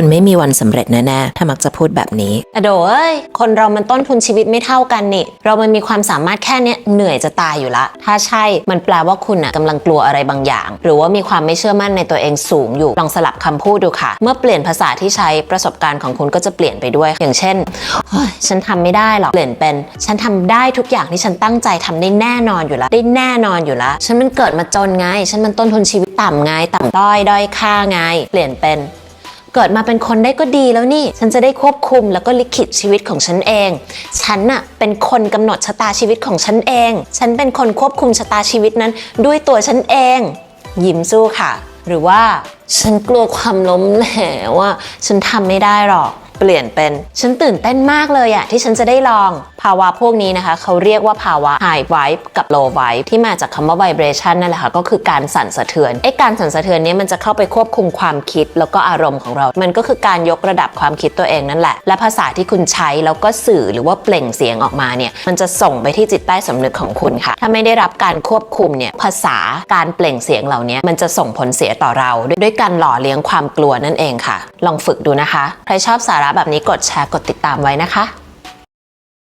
คุณไม่มีวันสำเร็จแน่ๆถ้ามักจะพูดแบบนี้อโดเอ้ย คนเรามันต้นทุนชีวิตไม่เท่ากันนี่ เรามันมีความสามารถแค่เนี้ยเหนื่อยจะตายอยู่ละ ถ้าใช่ มันแปลว่าคุณอะกำลังกลัวอะไรบางอย่าง หรือว่ามีความไม่เชื่อมั่นในตัวเองสูงอยู่ ลองสลับคำพูดดูค่ะ เมื่อเปลี่ยนภาษาที่ใช้ประสบการณ์ของคุณก็จะเปลี่ยนไปด้วย อย่างเช่น ฉันทำไม่ได้หรอก เปลี่ยนเป็น ฉันทำได้ทุกอย่างที่ฉันตั้งใจทำได้แน่นอนอยู่ล้วได้แน่นอนอยู่ล้วฉันมันเกิดมาจนไง ฉันมันต้นทุนชีวิตต่ำไง ต่ำต้อยด้อยค่าไง เปลี่ยนเป็น เกิดมาเป็นคนได้ก็ดีแล้วนี่ ฉันจะได้ควบคุมแล้วก็ลิขิตชีวิตของฉันเอง ฉันน่ะเป็นคนกำหนดชะตาชีวิตของฉันเอง ฉันเป็นคนควบคุมชะตาชีวิตนั้น ด้วยตัวฉันเอง ยิ้มสู้ค่ะ หรือว่า ฉันกลัวความล้มเหลวว่าฉันทำไม่ได้หรอก เปลี่ยนเป็นฉันตื่นเต้นมากเลยอะที่ฉันจะได้ลองภาวะพวกนี้นะคะ เขาเรียกว่าภาวะ high vibe กับ low vibe ที่มาจากคำว่า vibration นั่นแหละค่ะก็คือการสั่นสะเทือนไอ้การสั่นสะเทือนนี้มันจะเข้าไปควบคุมความคิดแล้วก็อารมณ์ของเรา มันก็คือการยกระดับความคิดตัวเองนั่นแหละ และภาษาที่คุณใช้แล้วก็สื่อหรือว่าเปล่งเสียงออกมาเนี่ยมันจะส่งไปที่จิตใต้สำนึกของคุณค่ะ ถ้าไม่ได้รับการควบคุมเนี่ยภาษาการเปล่งเสียงเหล่านี้มันจะส่งผลเสียต่อเรา ด้วยด้วยการหล่อเลี้ยงความกลัวนั่นเองค่ะ ลองฝึกดูนะคะ ใครชอบสาระแบบนี้กดแชร์กดติดตามไว้นะคะ